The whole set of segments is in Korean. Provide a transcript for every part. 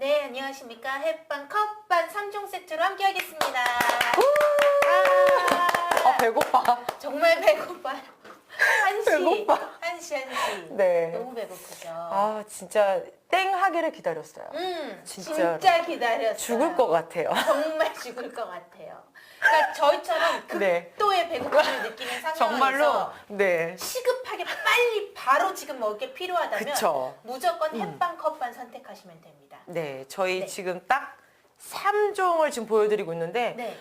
네, 안녕하십니까. 햇반, 컵반 3종 세트로 함께하겠습니다. 아, 아 배고파. 정말 배고파. 한시. 배고파. 한시, 한시. 네. 너무 배고프죠. 아 진짜 땡 하기를 기다렸어요. 음, 진짜로. 진짜 기다렸어요. 죽을 것 같아요. 정말 죽을 것 같아요. 그러니까 저희처럼 네. 극도의 배고픔을 느끼는 상황에서 정말로 네. 시급하게 빨리 바로 지금 먹을 게 필요하다면 그쵸. 음. 무조건 햇반, 컵반 선택하시면 됩니다. 네, 저희 네. 지금 딱 3종을 지금 보여드리고 있는데 네.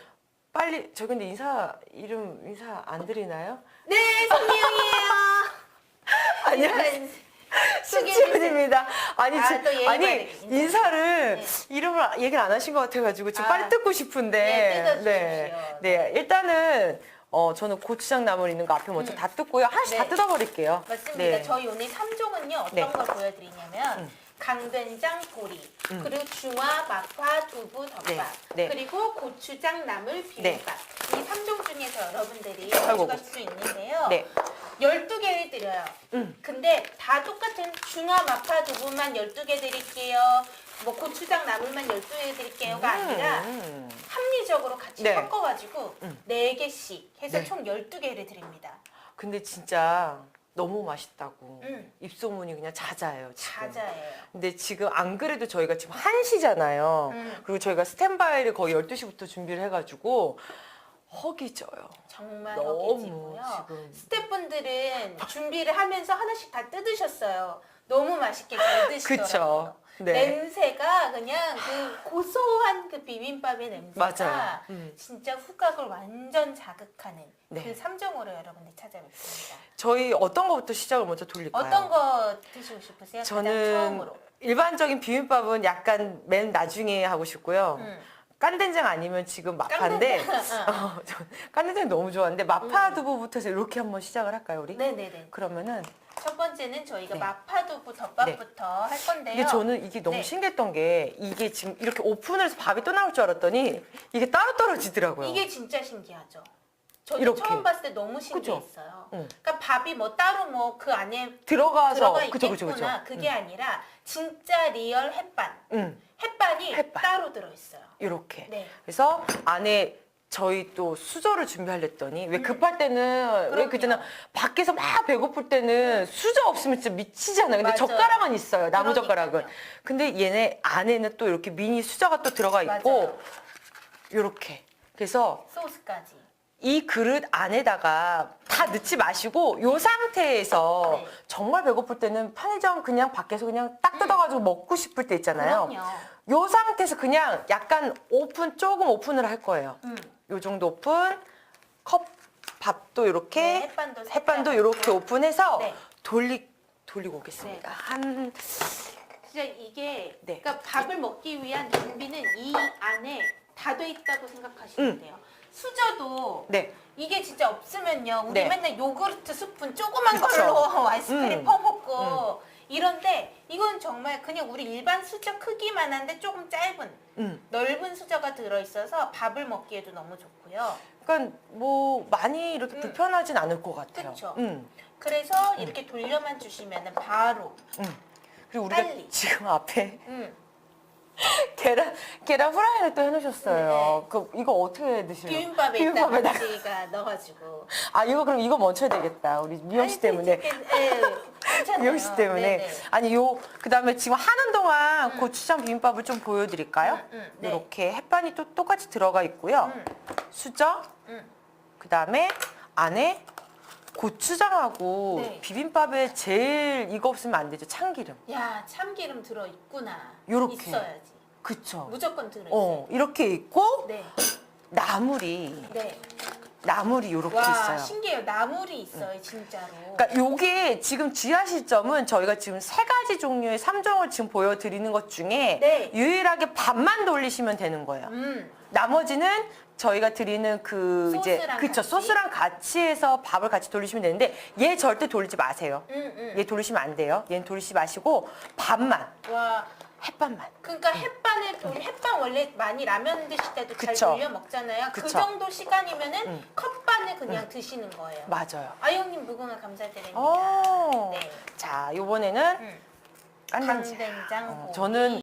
빨리 저 근데 인사 이름 인사 안 드리나요? 네, 송미영이에요. 안녕하세요. 소개해주세요. 수지훈입니다. 아니, 아, 지- 또 예의 아니. 인사를 네. 이름을 얘기를 안 하신 것 같아가지고 지금 아. 빨리 뜯고 싶은데 네, 뜯어주십시오. 네, 네, 일단은 어 저는 고추장 나물 있는 거 앞에 먼저 음. 다 뜯고요 하나씩 네. 다 뜯어버릴게요. 맞습니다. 네. 저희 오늘 3종은요 어떤 네. 걸 보여드리냐면 음. 강된장 보리 음. 그리고 중화 마파 두부 덮밥 네. 네. 그리고 고추장 나물 비빔밥 이 3종 중에서 여러분들이 아이고. 가져갈 수 있는데요. 네. 12개를 드려요. 음. 근데 다 똑같은 중화 마파 두부만 12개 드릴게요. 뭐 고추장 나물만 12개 드릴게요가 아니라 음. 합리적으로 같이 네. 섞어가지고 음. 네 4개씩 해서 네. 총 12개를 드립니다. 근데 진짜 너무 맛있다고 음. 입소문이 그냥 잦아요. 지금. 자자예요. 근데 지금 안 그래도 저희가 지금 1시잖아요. 음. 그리고 저희가 스탠바이를 거의 12시부터 준비를 해가지고 허기져요. 정말 너무 허기지고요. 지금. 스태프분들은 준비를 하면서 하나씩 다 뜯으셨어요. 너무 맛있게 잘 드시더라고요. 그쵸. 네. 냄새가 그냥 그 고소한 그 비빔밥의 냄새가 맞아요. 음. 진짜 후각을 완전 자극하는 네. 그 3종으로 여러분들 찾아뵙습니다. 저희 어떤 거부터 시작을 먼저 돌릴까요? 어떤 거 드시고 싶으세요? 가장 저는 처음으로. 일반적인 비빔밥은 약간 맨 나중에 하고 싶고요. 음. 깐된장 아니면 지금 마파인데 깐된장, 어. 어, 저 깐된장 너무 좋아하는데 마파 두부부터 해서 이렇게 한번 시작을 할까요 우리? 네네네. 그러면은 첫 번째는 저희가 네. 마파두부 덮밥부터 할 건데요. 이게 저는 이게 너무 네. 신기했던 게 이게 지금 이렇게 오픈을 해서 밥이 또 나올 줄 알았더니 이게 따로 떨어지더라고요. 이게 진짜 신기하죠. 저도 이렇게. 처음 봤을 때 너무? 신기했어요. 응. 그러니까 밥이 뭐 따로 뭐 그 안에 들어가서 들어가 있겠구나. 그죠 그죠. 그게 아니라 진짜 리얼 햇반. 응, 햇반 이 햇반. 따로 들어있어요. 이렇게. 네. 그래서 안에 저희 또 수저를 준비하랬더니 왜 급할 때는 왜 음. 그럼요. 그때는 밖에서 막 배고플 때는 수저 없으면 진짜 미치잖아요. 근데 맞아요. 젓가락은 있어요. 나무 젓가락은. 그러니까요. 근데 얘네 안에는 또 이렇게 미니 수저가 또 들어가 있고 맞아요. 이렇게. 그래서 소스까지. 이 그릇 안에다가 다 넣지 마시고 요 상태에서 네. 정말 배고플 때는 편의점 그냥 밖에서 그냥 딱 뜯어가지고 먹고 싶을 때 있잖아요. 그럼요. 요 상태에서 그냥 약간 오픈 조금 오픈을 할 거예요. 음. 요 정도 오픈 컵 밥도 이렇게 네, 햇반도 햇반도 이렇게 오픈해서 네. 돌리 돌리고 오겠습니다. 네. 한 진짜 이게 네. 그러니까 밥을 먹기 위한 준비는 이 안에 다 돼 있다고 생각하시면 음. 돼요. 수저도 네. 이게 진짜 없으면요. 우리 네. 맨날 요구르트 스푼 조그만 그쵸. 걸로 아이스크림 음. 퍼먹고 이런데 이건 정말 그냥 우리 일반 수저 크기만 한데 조금 짧은 음. 넓은 수저가 들어있어서 밥을 먹기에도 너무 좋고요. 그러니까 뭐 많이 이렇게 음. 불편하진 않을 것 같아요. 그쵸. 음. 그래서 이렇게 돌려만 주시면 바로 음. 그리고 우리가 빨리. 지금 앞에 음. 계란 계란 후라이를 또 해놓으셨어요. 네. 그 이거 어떻게 드실래요? 비빔밥에 비빔밥에다가. 저희가 넣어가지고 아 이거 그럼 이거 먼저 해야 되겠다. 우리 미영 씨 때문에. 예, 괜찮아요. 미영 씨 때문에. 아니 요 그다음에 지금 하는 동안 음. 고추장 비빔밥을 좀 보여드릴까요? 음, 음, 네. 이렇게 햇반이 또 똑같이 들어가 있고요. 음, 수저 음. 그다음에 안에 고추장하고 네. 비빔밥에 제일 이거 없으면 안 되죠. 참기름. 야 참기름 들어 있구나. 요렇게. 있어야지. 그쵸. 무조건 들어 있어요. 어 이렇게 있고 네, 나물이 네. 나물이 이렇게 와 있어요. 신기해요. 나물이 있어요, 진짜로. 그러니까 요게 지금 주의하실 점은 저희가 지금 세 가지 종류의 삼종을 지금 보여드리는 것 중에 네. 유일하게 밥만 돌리시면 되는 거예요. 음, 나머지는 저희가 드리는 그 이제 소스랑 그쵸 같이? 소스랑 같이 해서 밥을 같이 돌리시면 되는데 얘 절대 돌리지 마세요. 음, 음. 얘 돌리시면 안 돼요. 얘는 돌리지 마시고 밥만 와, 햇반만. 그러니까 햇반을 돌 햇반 원래 많이 라면 드실 때도 잘 그쵸. 돌려 먹잖아요. 그 그쵸. 정도 시간이면은 음. 컵반을 그냥 드시는 거예요. 맞아요. 아영님 무궁화 감사드립니다. 어. 네. 자 이번에는 음. 깐된장. 간된장 어. 저는